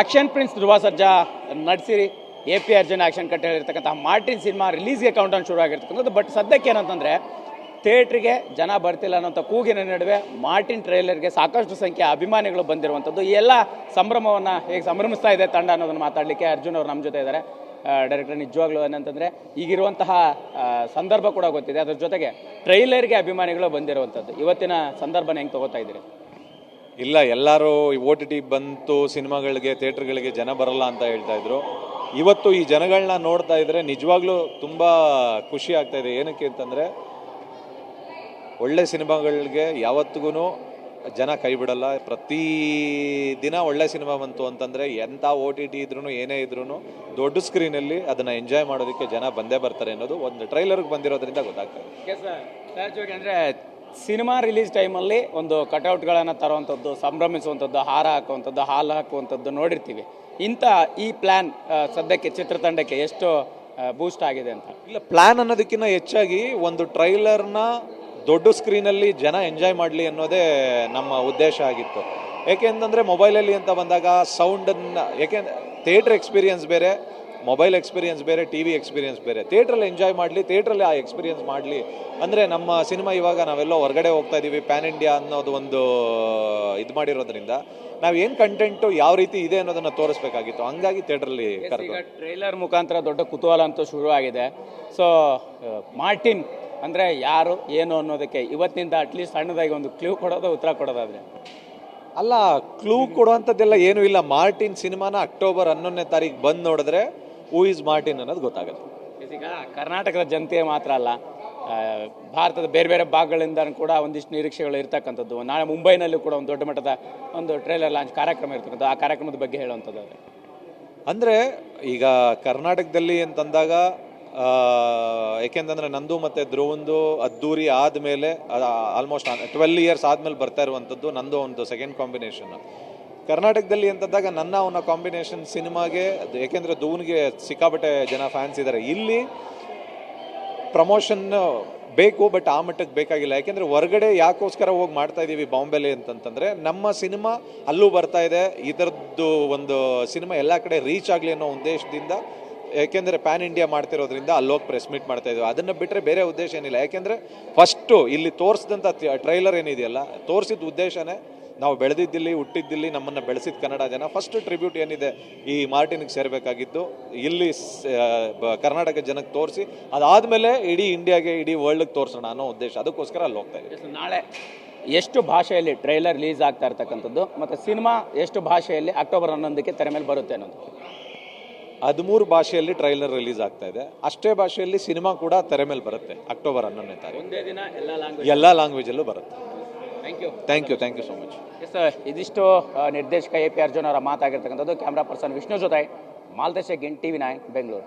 Action prince Dhruva Sarja ನಡೆಸಿರಿ. A P Arjun action cut ಹೇಳಿರ್ತಕ್ಕಂಥ Martin cinema ರಿಲೀಸ್ಗೆ count ಶುರು ಆಗಿರ್ತಕ್ಕಂಥದ್ದು. ಬಟ್ ಸದ್ಯಕ್ಕೆ ಏನಂತಂದರೆ ಥಿಯೇಟ್ರಿಗೆ ಜನ ಬರ್ತಿಲ್ಲ ಅನ್ನೋಂಥ ಕೂಗಿನ ನಡುವೆ ಮಾರ್ಟಿನ್ ಟ್ರೈಲರ್ಗೆ ಸಾಕಷ್ಟು ಸಂಖ್ಯೆ ಅಭಿಮಾನಿಗಳು ಬಂದಿರುವಂಥದ್ದು. ಎಲ್ಲ ಸಂಭ್ರಮವನ್ನು ಹೇಗೆ ಸಂಭ್ರಮಿಸ್ತಾ ಇದೆ ತಂಡ ಅನ್ನೋದನ್ನು ಮಾತಾಡಲಿಕ್ಕೆ ಅರ್ಜುನ್ ಅವರು ನಮ್ಮ ಜೊತೆ ಇದ್ದಾರೆ. ಡೈರೆಕ್ಟರ್ ನಿಜವಾಗ್ಲೂ ಏನಂತಂದರೆ, ಈಗಿರುವಂತಹ ಸಂದರ್ಭ ಕೂಡ ಗೊತ್ತಿದೆ. ಅದ್ರ ಜೊತೆಗೆ ಟ್ರೈಲರ್ಗೆ ಅಭಿಮಾನಿಗಳು ಬಂದಿರುವಂಥದ್ದು. ಇವತ್ತಿನ ಸಂದರ್ಭನ ಹೆಂಗೆ ತಗೋತಾ ಇದ್ದೀರಿ? ಇಲ್ಲ, ಎಲ್ಲರೂ ಓ ಟಿ ಟಿ ಬಂತು, ಸಿನಿಮಾಗಳಿಗೆ, ಥಿಯೇಟ್ರ್ಗಳಿಗೆ ಜನ ಬರಲ್ಲ ಅಂತ ಹೇಳ್ತಾ ಇದ್ರು. ಇವತ್ತು ಈ ಜನಗಳನ್ನ ನೋಡ್ತಾ ಇದ್ರೆ ನಿಜವಾಗ್ಲೂ ತುಂಬಾ ಖುಷಿ ಆಗ್ತಾ ಇದೆ. ಏನಕ್ಕೆ ಅಂತಂದ್ರೆ, ಒಳ್ಳೆ ಸಿನಿಮಾಗಳಿಗೆ ಯಾವತ್ತಿಗೂ ಜನ ಕೈ ಬಿಡಲ್ಲ. ಪ್ರತಿ ದಿನ ಒಳ್ಳೆ ಸಿನಿಮಾ ಬಂತು ಅಂತಂದ್ರೆ ಎಂಥ ಓ ಟಿ ಟಿ ಇದ್ರೂ ಏನೇ ಇದ್ರೂ ದೊಡ್ಡ ಸ್ಕ್ರೀನಲ್ಲಿ ಅದನ್ನ ಎಂಜಾಯ್ ಮಾಡೋದಕ್ಕೆ ಜನ ಬಂದೇ ಬರ್ತಾರೆ ಅನ್ನೋದು ಒಂದು ಟ್ರೈಲರ್ಗೆ ಬಂದಿರೋದ್ರಿಂದ ಗೊತ್ತಾಗ್ತದೆ ಅಂದರೆ ಸಿನಿಮಾ ರಿಲೀಸ್ ಟೈಮಲ್ಲಿ ಒಂದು ಕಟೌಟ್ಗಳನ್ನು ತರುವಂಥದ್ದು, ಸಂಭ್ರಮಿಸುವಂಥದ್ದು, ಹಾರ ಹಾಕುವಂಥದ್ದು, ಹಾಲು ಹಾಕುವಂಥದ್ದು ನೋಡಿರ್ತೀವಿ. ಇಂಥ ಈ ಪ್ಲ್ಯಾನ್ ಸದ್ಯಕ್ಕೆ ಚಿತ್ರತಂಡಕ್ಕೆ ಎಷ್ಟು ಬೂಸ್ಟ್ ಆಗಿದೆ ಅಂತ? ಇಲ್ಲ ಪ್ಲ್ಯಾನ್ ಅನ್ನೋದಕ್ಕಿಂತ ಹೆಚ್ಚಾಗಿ ಒಂದು ಟ್ರೈಲರ್ನ ದೊಡ್ಡ ಸ್ಕ್ರೀನಲ್ಲಿ ಜನ ಎಂಜಾಯ್ ಮಾಡಲಿ ಅನ್ನೋದೇ ನಮ್ಮ ಉದ್ದೇಶ ಆಗಿತ್ತು. ಏಕೆಂತಂದರೆ ಮೊಬೈಲಲ್ಲಿ ಅಂತ ಬಂದಾಗ ಸೌಂಡನ್ನು ಏಕೆಂದ್ರೆ ಥಿಯೇಟ್ರ್ ಎಕ್ಸ್ಪೀರಿಯನ್ಸ್ ಬೇರೆ. ಮೊಬೈಲ್ ಎಕ್ಸ್ಪೀರಿಯನ್ಸ್ ಬೇರೆ ಟಿ ವಿ ಎಕ್ಸ್ಪೀರಿಯನ್ಸ್ ಬೇರೆ. ಥಿಯೇಟ್ರಲ್ಲಿ ಎಂಜಾಯ್ ಮಾಡಲಿ ಥಿಯೇಟ್ರಲ್ಲಿ ಆ ಎಕ್ಸ್ಪೀರಿಯನ್ಸ್ ಮಾಡಲಿ. ಅಂದರೆ ನಮ್ಮ ಸಿನಿಮಾ ಇವಾಗ ನಾವೆಲ್ಲೋ ಹೊರಗಡೆ ಹೋಗ್ತಾ ಇದ್ದೀವಿ ಪ್ಯಾನ್ ಇಂಡಿಯಾ ಅನ್ನೋದು ಒಂದು ಇದು ಮಾಡಿರೋದ್ರಿಂದ ನಾವು ಏನು ಕಂಟೆಂಟು ಯಾವ ರೀತಿ ಇದೆ ಅನ್ನೋದನ್ನು ತೋರಿಸ್ಬೇಕಾಗಿತ್ತು. ಹಂಗಾಗಿ ಥಿಯೇಟ್ರಲ್ಲಿ ಕರೆದು ಟ್ರೈಲರ್ ಮುಖಾಂತರ ದೊಡ್ಡ ಕುತೂಹಲ ಅಂತೂ ಶುರುವಾಗಿದೆ. ಸೊ ಮಾರ್ಟಿನ್ ಅಂದರೆ ಯಾರು ಏನು ಅನ್ನೋದಕ್ಕೆ ಇವತ್ತಿನಿಂದ ಅಟ್ಲೀಸ್ಟ್ ಸಣ್ಣದಾಗಿ ಒಂದು ಕ್ಲೂ ಕೊಡೋದು ಉತ್ತರ ಕೊಡೋದಾದ್ರೆ. ಅಲ್ಲ ಕ್ಲೂ ಕೊಡುವಂಥದ್ದೆಲ್ಲ ಏನೂ ಇಲ್ಲ. ಮಾರ್ಟಿನ್ ಸಿನಿಮಾನ ಅಕ್ಟೋಬರ್ ಹನ್ನೊಂದನೇ ತಾರೀಕು ಬಂದು ನೋಡಿದ್ರೆ ಹೂ ಇಸ್ ಮಾರ್ಟಿನ್ ಅನ್ನೋದು ಗೊತ್ತಾಗುತ್ತೆ ಈಗ ಕರ್ನಾಟಕದ ಜನತೆ ಮಾತ್ರ ಅಲ್ಲ ಭಾರತದ ಬೇರೆ ಬೇರೆ ಭಾಗಗಳಿಂದ ಕೂಡ ಒಂದಿಷ್ಟು ನಿರೀಕ್ಷೆಗಳು ಇರ್ತಕ್ಕಂಥದ್ದು. ನಾಳೆ ಮುಂಬೈನಲ್ಲೂ ಕೂಡ ಒಂದು ದೊಡ್ಡ ಮಟ್ಟದ ಒಂದು ಟ್ರೈಲರ್ ಲಾಂಚ್ ಕಾರ್ಯಕ್ರಮ ಇರ್ತಕ್ಕಂಥದ್ದು. ಆ ಕಾರ್ಯಕ್ರಮದ ಬಗ್ಗೆ ಹೇಳುವಂಥದ್ದು ಅದು. ಅಂದರೆ ಈಗ ಕರ್ನಾಟಕದಲ್ಲಿ ಅಂತಂದಾಗ ಏಕೆಂತಂದ್ರೆ ನಂದು ಮತ್ತು ಧ್ರುವಂದು ಅದ್ದೂರಿ ಆದಮೇಲೆ ಆಲ್ಮೋಸ್ಟ್ ಟ್ವೆಲ್ ಇಯರ್ಸ್ ಆದಮೇಲೆ ಬರ್ತಾ ಇರುವಂಥದ್ದು ನಂದು ಒಂದು ಸೆಕೆಂಡ್ ಕಾಂಬಿನೇಷನ್ ಕರ್ನಾಟಕದಲ್ಲಿ ಅಂತಂದಾಗ ನನ್ನ ಅವನ ಕಾಂಬಿನೇಷನ್ ಸಿನಿಮಾಗೆ ಏಕೆಂದರೆ ಧೂನ್ಗೆ ಸಿಕ್ಕಾಪಟ್ಟೆ ಜನ ಫ್ಯಾನ್ಸ್ ಇದ್ದಾರೆ ಇಲ್ಲಿ ಪ್ರಮೋಷನ್ ಬೇಕು ಬಟ್ ಆ ಮಟ್ಟಕ್ಕೆ ಬೇಕಾಗಿಲ್ಲ. ಯಾಕೆಂದ್ರೆ ಹೊರಗಡೆ ಯಾಕೋಸ್ಕರ ಹೋಗಿ ಮಾಡ್ತಾ ಇದ್ದೀವಿ ಬಾಂಬೆಲಿ ಅಂತಂತಂದರೆ, ನಮ್ಮ ಸಿನಿಮಾ ಅಲ್ಲೂ ಬರ್ತಾ ಇದೆ. ಇದರದ್ದು ಒಂದು ಸಿನಿಮಾ ಎಲ್ಲ ಕಡೆ ರೀಚ್ ಆಗಲಿ ಅನ್ನೋ ಉದ್ದೇಶದಿಂದ ಯಾಕೆಂದ್ರೆ ಪ್ಯಾನ್ ಇಂಡಿಯಾ ಮಾಡ್ತಿರೋದ್ರಿಂದ ಅಲ್ಲೋಗಿ ಪ್ರೆಸ್ ಮೀಟ್ ಮಾಡ್ತಾ ಇದ್ದೀವಿ ಅದನ್ನು ಬಿಟ್ಟರೆ ಬೇರೆ ಉದ್ದೇಶ ಏನಿಲ್ಲ. ಯಾಕೆಂದರೆ ಫಸ್ಟು ಇಲ್ಲಿ ತೋರಿಸಿದಂಥ ಟ್ರೈಲರ್ ಏನಿದೆಯಲ್ಲ, ತೋರಿಸಿದ ಉದ್ದೇಶನೇ ನಾವು ಬೆಳೆದಿದ್ದಿಲ್ಲಿ ಹುಟ್ಟಿದ್ದಿಲ್ಲಿ ನಮ್ಮನ್ನು ಬೆಳೆಸಿದ ಕನ್ನಡ ಜನ ಫಸ್ಟ್ ಟ್ರಿಬ್ಯೂಟ್ ಏನಿದೆ ಈ ಮಾರ್ಟಿನ್ಗೆ ಸೇರಬೇಕಾಗಿತ್ತು. ಇಲ್ಲಿ ಕರ್ನಾಟಕ ಜನಕ್ಕೆ ತೋರಿಸಿ ಅದಾದಮೇಲೆ ಇಡೀ ಇಂಡಿಯಾಗೆ ಇಡೀ ವರ್ಲ್ಡ್ಗೆ ತೋರಿಸೋಣ ಅನ್ನೋ ಉದ್ದೇಶ. ಅದಕ್ಕೋಸ್ಕರ ಅಲ್ಲಿ ಹೋಗ್ತಾ ಇದ್ದೀವಿ. ನಾಳೆ ಎಷ್ಟು ಭಾಷೆಯಲ್ಲಿ ಟ್ರೈಲರ್ ರಿಲೀಸ್ ಆಗ್ತಾ ಇರ್ತಕ್ಕಂಥದ್ದು ಮತ್ತು ಸಿನಿಮಾ ಎಷ್ಟು ಭಾಷೆಯಲ್ಲಿ ಅಕ್ಟೋಬರ್ ಹನ್ನೊಂದಕ್ಕೆ ತೆರೆ ಮೇಲೆ ಬರುತ್ತೆ ಅನ್ನೋದು. ಹದಿಮೂರು ಭಾಷೆಯಲ್ಲಿ ಟ್ರೈಲರ್ ರಿಲೀಸ್ ಆಗ್ತಾ ಇದೆ. ಅಷ್ಟೇ ಭಾಷೆಯಲ್ಲಿ ಸಿನಿಮಾ ಕೂಡ ತೆರೆ ಮೇಲೆ ಬರುತ್ತೆ ಅಕ್ಟೋಬರ್ ಹನ್ನೊಂದನೇ ತಾರೀಕು. ಒಂದೇ ದಿನ ಎಲ್ಲ ಲ್ಯಾಂಗ್ವೇಜ್ ಎಲ್ಲ ಲ್ಯಾಂಗ್ವೇಜಲ್ಲೂ ಬರುತ್ತೆ. Thank you thank you thank you so much yes ಇದಿಷ್ಟು ನಿರ್ದೇಶಕ ಎ ಪಿ ಅರ್ಜುನ್ ಅವರ ಮಾತಾಗಿರ್ತಕ್ಕಂಥದ್ದು. ಕ್ಯಾಮ್ರಾ ಪರ್ಸನ್ ವಿಷ್ಣು ಜೊತೆ ಮಾಲ್ತೇಶ ಗಿನ್ ಟಿ ವಿ ನೈನ್ ಬೆಂಗಳೂರು